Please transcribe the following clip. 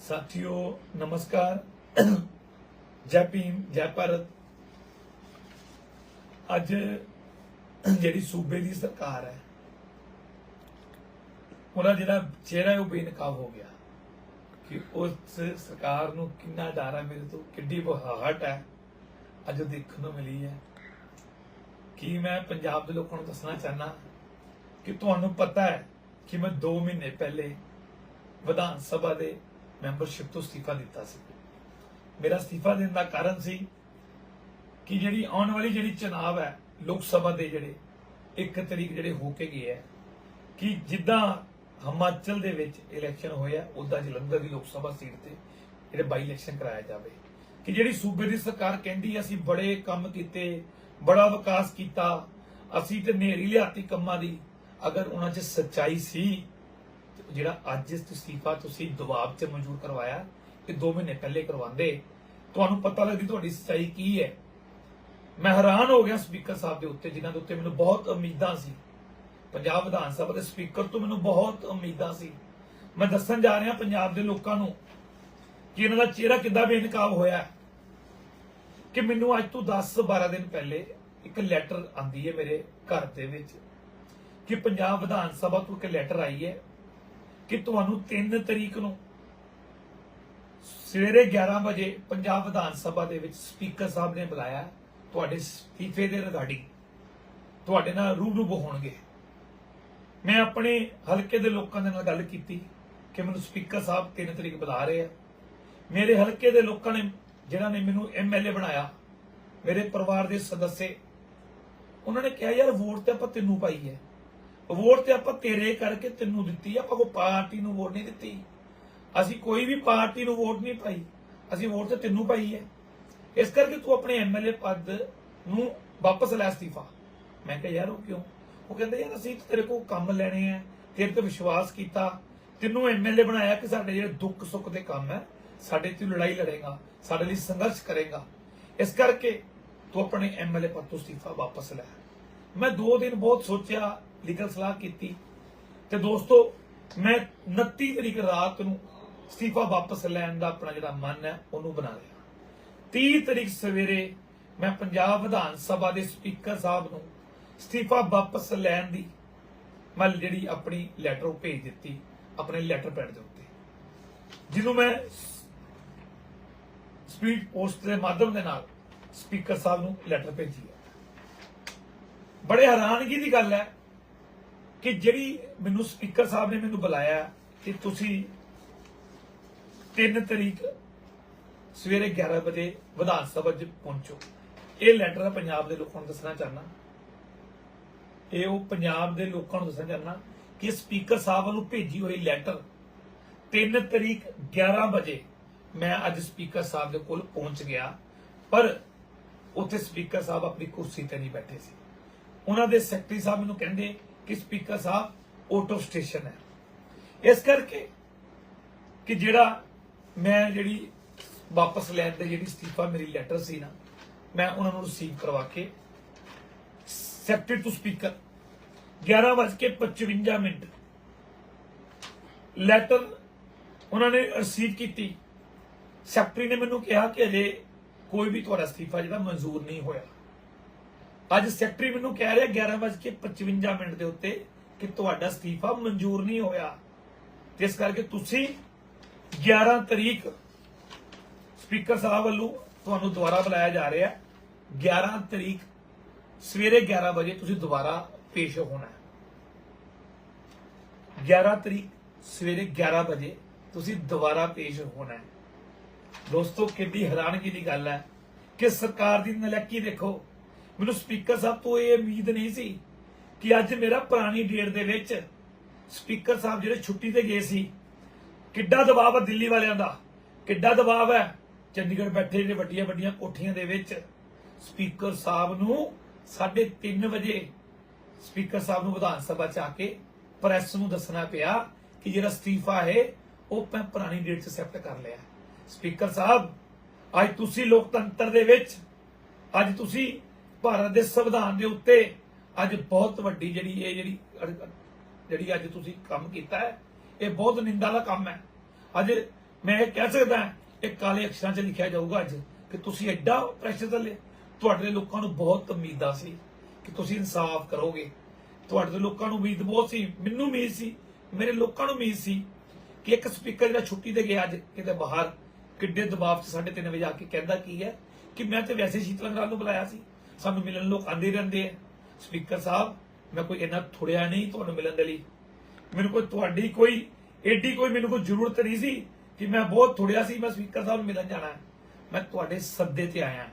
ਸਾਥੀਓ, ਨਮਸਕਾਰ। ਜੈ ਭੀਮ, ਜੈ ਭਾਰਤ। ਅੱਜ ਜਿਹੜੀ ਸੂਬੇ ਦੀ ਸਰਕਾਰ ਹੈ, ਉਹਦਾ ਜਿਹੜਾ ਚਿਹਰਾ ਹੈ, ਉਹ ਬੇਨਕਾਬ ਹੋ ਗਿਆ ਕਿ ਉਸ ਸਰਕਾਰ ਨੂੰ ਕਿੰਨਾ ਡਰ ਹੈ ਮੇਰੇ ਤੋਂ, ਕਿੱਡੀ ਬਹਾਹਟ ਹੈ। ਅੱਜ ਦੇਖਣ ਨੂੰ ਮਿਲੀ ਹੈ। ਕਿ ਮੈਂ ਪੰਜਾਬ ਦੇ ਲੋਕਾਂ ਨੂੰ ਦੱਸਣਾ ਚਾਹਨਾ ਕਿ ਤੁਹਾਨੂੰ ਪਤਾ ਹੈ ਕਿ ਮੈਂ 2 ਮਹੀਨੇ ਪਹਿਲੇ ਵਿਧਾਨ ਸਭਾ ਦੇ ਮੈਂਬਰਸ਼ਿਪ ਤੋਂ ਅਸਤੀਫਾ ਦਿੱਤਾ ਸੀ। ਮੇਰਾ ਅਸਤੀਫਾ ਦੇਣ ਦਾ ਕਾਰਨ ਸੀ ਕਿ ਜਿਹੜੀ ਆਉਣ ਵਾਲੀ ਜਿਹੜੀ ਚੁਣਾਵ ਹੈ, ਲੋਕ ਸਭਾ ਦੇ ਜਿਹੜੇ ਇੱਕ ਤਰੀਕ ਜਿਹੜੇ ਹੋ ਕੇ ਗਏ ਹੈ, ਕਿ ਜਿੱਦਾਂ ਹਿਮਾਚਲ ਦੇ ਵਿੱਚ ਇਲੈਕਸ਼ਨ ਹੋਇਆ ਉਦਾਂ ਜਲੰਧਰ ਦੀ ਲੋਕ ਸਭਾ ਸੀਟ ਤੇ ਜਿਹੜੇ ਬਾਈ ਇਲੈਕਸ਼ਨ ਕਰਾਇਆ ਜਾਵੇ। ਕਿ ਜਿਹੜੀ ਸੂਬੇ ਦੀ ਸਰਕਾਰ ਕਹਿੰਦੀ ਅਸੀਂ ਬੜੇ ਕੰਮ ਕੀਤੇ, ਬੜਾ ਵਿਕਾਸ ਕੀਤਾ, ਅਸੀਂ ਤੇ ਨੇਰੀ ਲਿਆਤੀ ਕੰਮਾਂ ਦੀ, ਅਗਰ ਉਹਨਾਂ 'ਚ ਸੱਚਾਈ ਸੀ ਜਿਹੜਾ ਅੱਜ ਅਸਤੀਫਾ ਤੁਸੀਂ ਦਬਾਅ 'ਚ ਮਨਜ਼ੂਰ ਕਰਵਾਇਆ ਇਹ 2 ਮਹੀਨੇ ਪਹਿਲੇ ਕਰਵਾਉਂਦੇ, ਤੁਹਾਨੂੰ ਪਤਾ ਲੱਗਦੀ ਤੁਹਾਡੀ ਸੱਚਾਈ ਕੀ ਹੈ। ਮੈਂ ਹੈਰਾਨ ਹੋ ਗਿਆ ਸਪੀਕਰ ਸਾਹਿਬ ਦੇ ਉੱਤੇ, ਜਿਨ੍ਹਾਂ ਦੇ ਉੱਤੇ ਮੈਨੂੰ ਬਹੁਤ ਉਮੀਦਾਂ ਸੀ। ਪੰਜਾਬ ਵਿਧਾਨ ਸਭਾ ਦੇ ਸਪੀਕਰ ਤੋਂ ਮੈਨੂੰ ਬਹੁਤ ਉਮੀਦਾਂ ਸੀ। ਮੈਂ ਦੱਸਣ ਜਾ ਰਿਹਾ ਪੰਜਾਬ ਦੇ ਲੋਕਾਂ ਨੂੰ ਕਿ ਇਹਨਾਂ ਦਾ ਚਿਹਰਾ ਕਿੱਦਾਂ ਬੇਨਕਾਬ ਹੋਇਆ ਕਿ ਮੈਨੂੰ ਅੱਜ ਤੋਂ 10 12 ਦਿਨ ਪਹਿਲੇ ਇੱਕ ਲੈਟਰ ਆਂਦੀ ਹੈ ਮੇਰੇ ਘਰ ਦੇ ਵਿੱਚ ਕਿ ਪੰਜਾਬ ਵਿਧਾਨ ਸਭਾ ਤੋਂ ਇੱਕ ਲੈਟਰ ਆਈ ਹੈ। ਕਿ ਤੁਹਾਨੂੰ 3 ਤਰੀਕ ਨੂੰ ਸਵੇਰੇ 11 ਵਜੇ ਪੰਜਾਬ ਵਿਧਾਨ ਸਭਾ ਦੇ ਵਿੱਚ ਸਪੀਕਰ ਸਾਹਿਬ ਨੇ ਬੁਲਾਇਆ ਤੁਹਾਡੇ ਅਸਤੀਫੇ ਦੇ ਰਿਗਾਰਡਿੰਗ ਤੁਹਾਡੇ ਨਾਲ ਰੂਬਰੂ ਹੋਣਗੇ। ਮੈਂ ਆਪਣੇ ਹਲਕੇ ਦੇ ਲੋਕਾਂ ਦੇ ਨਾਲ ਗੱਲ ਕੀਤੀ ਕਿ ਮੈਨੂੰ ਸਪੀਕਰ ਸਾਹਿਬ 3 ਤਰੀਕ ਬੁਲਾ ਰਹੇ ਆ। ਮੇਰੇ ਹਲਕੇ ਦੇ ਲੋਕਾਂ ਨੇ, ਜਿਨ੍ਹਾਂ ਨੇ ਮੈਨੂੰ ਐਮਐਲਏ ਬਣਾਇਆ, ਮੇਰੇ ਪਰਿਵਾਰ ਦੇ ਸਦੱਸੇ, ਉਹਨਾਂ ਨੇ ਕਿਹਾ, ਯਾਰ ਵੋਟ ਤੇ ਆਪਾਂ ਤੈਨੂੰ ਪਾਈ ਹੈ। ਵੋਟ ਤੇ ਆਪਾਂ ਤੇਰੇ ਕਰਕੇ ਤੈਨੂੰ ਦਿੱਤੀ ਆਪਾਂ ਕੋਈ ਪਾਰਟੀ ਨੂੰ ਵੋਟ ਨਹੀਂ ਦਿੱਤੀ। ਅਸੀਂ ਕੋਈ ਵੀ ਪਾਰਟੀ ਨੂੰ ਵੋਟ ਨਹੀਂ ਪਾਈ, ਅਸੀਂ ਵੋਟ ਤੇ ਤੈਨੂੰ ਪਾਈ ਹੈ। ਇਸ ਕਰਕੇ ਤੂੰ ਆਪਣੇ ਐਮਐਲਏ ਪਦ ਨੂੰ ਵਾਪਸ ਲੈ ਅਸਤੀਫਾ। ਮੈਂ ਕਿਹਾ, ਯਾਰ, ਉਹ ਕਿਉਂ? ਉਹ ਕਹਿੰਦੇ, ਯਾਰ, ਅਸੀਂ ਤੇਰੇ ਕੋਲ ਕੰਮ ਲੈਣੇ ਆ, ਤੇਰੇ ਤੇ ਵਿਸ਼ਵਾਸ ਕੀਤਾ। ਤੈਨੂੰ ਐਮਐਲਏ ਬਣਾਇਆ ਕਿ ਸਾਡੇ ਜਿਹੜੇ ਦੁੱਖ ਸੁੱਖ ਦੇ ਕੰਮ ਹੈ, ਸਾਡੇ ਤੇ ਲੜਾਈ ਲੜੇਗਾ, ਸਾਡੇ ਲਈ ਸੰਘਰਸ਼ ਕਰੇਗਾ। ਇਸ ਕਰਕੇ ਤੂੰ ਆਪਣੇ ਐਮਐਲਏ ਪਦ ਤੋਂ ਅਸਤੀਫਾ ਵਾਪਸ ਲੈ। ਮੈਂ 2 ਦਿਨ ਬਹੁਤ ਸੋਚਿਆ ਲੀਗਲ ਸਲਾਹ ਕੀਤੀ ਤੇ ਦੋਸਤੋ, ਮੈਂ 29 ਤਰੀਕ ਰਾਤ ਨੂੰ ਅਸਤੀਫਾ ਵਾਪਸ ਲੈਣ ਦਾ ਆਪਣਾ ਜਿਹੜਾ ਮਨ ਹੈ, ਉਹਨੂੰ ਬਣਾ ਲਿਆ। 30 ਤਰੀਕ ਸਵੇਰੇ ਮੈਂ ਪੰਜਾਬ ਵਿਧਾਨ ਸਭਾ ਦੇ ਸਪੀਕਰ ਸਾਹਿਬ ਨੂੰ ਅਸਤੀਫਾ ਵਾਪਸ ਲੈਣ ਦੀ ਮੈਂ ਜਿਹੜੀ ਆਪਣੀ ਲੈਟਰ ਉਹ ਭੇਜ ਦਿੱਤੀ, ਆਪਣੇ ਲੈਟਰ ਪੈਡ ਦੇ ਉੱਤੇ। ਜਿਹਨੂੰ ਮੈਂ ਸਪੀਡ ਪੋਸਟ ਦੇ ਮਾਧਿਅਮ ਦੇ ਨਾਲ ਸਪੀਕਰ ਸਾਹਿਬ ਨੂੰ ਲੈਟਰ ਭੇਜੀ ਹੈ। ਬੜੇ ਹੈਰਾਨਗੀ ਦੀ ਗੱਲ ਹੈ ਕਿ ਜਿਹੜੀ ਮੈਨੂੰ ਸਪੀਕਰ ਸਾਹਿਬ ਨੇ ਮੈਨੂੰ ਬੁਲਾਇਆ ਕਿ ਤੁਸੀਂ 3 ਤਰੀਕ ਸਵੇਰੇ 11 ਵਜੇ ਵਿਧਾਨ ਸਭਾ 'ਚ ਪਹੁੰਚੋ। ਇਹ ਲੈਟਰ ਹੈ ਪੰਜਾਬ ਦੇ ਲੋਕਾਂ ਨੂੰ ਦੱਸਣਾ ਚਾਹਨਾ ਇਹ ਉਹ ਪੰਜਾਬ ਦੇ ਲੋਕਾਂ ਨੂੰ ਦੱਸਣਾ ਚਾਹਨਾ ਕਿ ਸਪੀਕਰ ਸਾਹਿਬ ਵੱਲੋਂ ਭੇਜੀ ਹੋਈ ਲੈਟਰ 3 ਤਰੀਕ 11 ਵਜੇ ਮੈਂ ਅੱਜ ਸਪੀਕਰ ਸਾਹਿਬ ਦੇ ਕੋਲ ਪਹੁੰਚ ਗਿਆ, ਪਰ ਉੱਥੇ ਸਪੀਕਰ ਸਾਹਿਬ ਆਪਣੀ ਕੁਰਸੀ ਤੇ ਨਹੀਂ ਬੈਠੇ ਸੀ। ਉਹਨਾਂ ਦੇ ਸੈਕਟਰੀ ਸਾਹਿਬ ਮੈਨੂੰ ਕਹਿੰਦੇ ਕਿ ਸਪੀਕਰ ਸਾਹਿਬ ਆਊਟ ਸਟੇਸ਼ਨ ਹੈ। ਇਸ ਕਰਕੇ ਕਿ ਜਿਹੜਾ ਮੈਂ ਜਿਹੜੀ ਵਾਪਸ ਲੈਣ ਦੇ ਜਿਹੜੀ ਅਸਤੀਫਾ ਮੇਰੀ ਲੈਟਰ ਸੀ ਨਾ, ਮੈਂ ਉਹਨਾਂ ਨੂੰ ਰਿਸੀਵ ਕਰਵਾ ਕੇ secretary to speaker 11:55 minute letter ਉਹਨਾਂ ਨੇ ਰਿਸੀਵ ਕੀਤੀ। ਸੈਕਟਰੀ ਨੇ ਮੈਨੂੰ ਕਿਹਾ ਕਿ ਅਜੇ ਕੋਈ ਵੀ ਤੁਹਾਡਾ ਅਸਤੀਫਾ ਜਿਹੜਾ ਮਨਜ਼ੂਰ ਨਹੀਂ ਹੋਇਆ। ਅੱਜ ਸੈਕਟਰੀ ਮੈਨੂੰ ਕਹਿ ਰਿਹਾ 11:55 ਮਿੰਟ ਦੇ ਉੱਤੇ ਕਿ ਤੁਹਾਡਾ ਅਸਤੀਫਾ ਮਨਜ਼ੂਰ ਨਹੀਂ ਹੋਇਆ। ਤੇ ਇਸ ਕਰਕੇ ਤੁਸੀਂ 11 ਤਰੀਕ ਸਪੀਕਰ ਸਾਹਿਬ ਵੱਲੋਂ ਤੁਹਾਨੂੰ ਦੁਬਾਰਾ ਬੁਲਾਇਆ ਜਾ ਰਿਹਾ। 11 ਤਰੀਕ ਸਵੇਰੇ 11 ਵਜੇ ਤੁਸੀਂ ਦੁਬਾਰਾ ਪੇਸ਼ ਹੋਣਾ। ਹੈ 11 ਤਰੀਕ ਸਵੇਰੇ 11 ਵਜੇ ਤੁਸੀਂ ਦੁਬਾਰਾ ਪੇਸ਼ ਹੋਣਾ। ਦੋਸਤੋ ਕਿੰਨੀ ਹੈਰਾਨਗੀ ਦੀ ਗੱਲ ਹੈ ਕਿ ਸਰਕਾਰ ਦੀ ਨਲੱਕੀ ਦੇਖੋ। ਮੈਨੂੰ ਸਪੀਕਰ ਸਾਹਿਬ ਤੋਂ ਇਹ ਉਮੀਦ ਨਹੀਂ ਸੀ ਕਿ ਅੱਜ ਮੇਰਾ ਪੁਰਾਣੀ ਡੇਟ ਦੇ ਵਿੱਚ ਸਪੀਕਰ ਸਾਹਿਬ ਜਿਹੜੇ ਛੁੱਟੀ ਤੇ ਗਏ ਸੀ, ਕਿੱਡਾ ਦਬਾਅ ਹੈ ਦਿੱਲੀ ਵਾਲਿਆਂ ਦਾ, ਕਿੱਡਾ ਦਬਾਅ ਹੈ ਚੰਡੀਗੜ੍ਹ ਬੈਠੇ ਜਿਹੜੇ ਵੱਡੀਆਂ ਵੱਡੀਆਂ ਕੋਠੀਆਂ ਦੇ ਵਿੱਚ। ਸਪੀਕਰ ਸਾਹਿਬ ਨੂੰ 3:30 ਵਜੇ ਸਪੀਕਰ ਸਾਹਿਬ ਨੂੰ ਵਿਧਾਨ ਸਭਾ ਚ ਆ ਕੇ ਪ੍ਰੈਸ ਨੂੰ ਦੱਸਣਾ ਪਿਆ ਕਿ ਜਿਹੜਾ ਅਸਤੀਫਾ ਹੈ, ਉਹ ਮੈਂ ਪੁਰਾਣੀ ਡੇਟ 'ਚ ਐਕਸੈਪਟ ਕਰ ਲਿਆ। ਸਪੀਕਰ ਸਾਹਿਬ, ਅੱਜ ਤੁਸੀਂ ਲੋਕਤੰਤਰ ਦੇ ਵਿੱਚ, ਅੱਜ ਤੁਸੀਂ ਭਾਰਤ ਦੇ ਸੰਵਿਧਾਨ ਦੇ ਉੱਤੇ ਅੱਜ ਬਹੁਤ ਵੱਡੀ ਜਿਹੜੀ ਇਹ ਜਿਹੜੀ ਜਿਹੜੀ ਅੱਜ ਤੁਸੀਂ ਕੰਮ ਕੀਤਾ ਹੈ, ਇਹ ਬਹੁਤ ਨਿੰਦਾ ਦਾ ਕੰਮ ਹੈ। ਅੱਜ ਮੈਂ ਇਹ ਕਹਿ ਸਕਦਾ ਇਹ ਕਾਲੇ ਅਕਸ਼ਰਾਂ 'ਚ ਲਿਖਿਆ ਜਾਊਗਾ ਅੱਜ ਕਿ ਤੁਸੀਂ ਐਡਾ ਪ੍ਰੈਸ਼ਰ ਥੱਲੇ ਤੁਹਾਡੇ ਲੋਕਾਂ ਨੂੰ ਬਹੁਤ ਉਮੀਦਾਂ ਸੀ ਕਿ ਤੁਸੀਂ ਇਨਸਾਫ ਕਰੋਗੇ। ਤੁਹਾਡੇ ਤੋਂ ਲੋਕਾਂ ਨੂੰ ਉਮੀਦ ਬਹੁਤ ਸੀ, ਮੈਨੂੰ ਉਮੀਦ ਸੀ, ਮੇਰੇ ਲੋਕਾਂ ਨੂੰ ਉਮੀਦ ਸੀ ਕਿ ਇੱਕ ਸਪੀਕਰ ਜਿਹੜਾ ਛੁੱਟੀ ਤੇ ਗਿਆ ਅੱਜ, ਕਿਤੇ ਬਾਹਰ, ਕਿੱਡੇ ਦਬਾਅ 'ਚ 3:30 ਵਜੇ ਆ ਕੇ ਕਹਿੰਦਾ ਕੀ ਹੈ ਕਿ ਮੈਂ ਤੇ ਵੈਸੇ ਸ਼ੀਤਲ ਅੰਗਰਾਲ ਨੂੰ ਬੁਲਾਇਆ ਸੀ। ਸਾਨੂੰ ਮਿਲਣ ਲੋਕ ਆਂਦੇ ਰਹਿੰਦੇ ਆ। ਸਪੀਕਰ ਸਾਹਿਬ, ਮੈਂ ਕੋਈ ਇੰਨਾ ਥੁੜਿਆ ਨਹੀਂ ਤੁਹਾਨੂੰ ਮਿਲਣ ਦੇ ਲਈ। ਮੈਨੂੰ ਕੋਈ ਤੁਹਾਡੀ ਕੋਈ, ਏਡੀ ਕੋਈ ਮੈਨੂੰ ਕੋਈ ਜ਼ਰੂਰਤ ਨਹੀਂ ਸੀ ਕਿ ਮੈਂ ਬਹੁਤ ਥੁੜਿਆ ਸੀ ਮੈਂ ਸਪੀਕਰ ਸਾਹਿਬ ਨੂੰ ਮਿਲਣ ਜਾਣਾ। ਮੈਂ ਤੁਹਾਡੇ ਸੱਦੇ ਤੇ ਆਇਆ।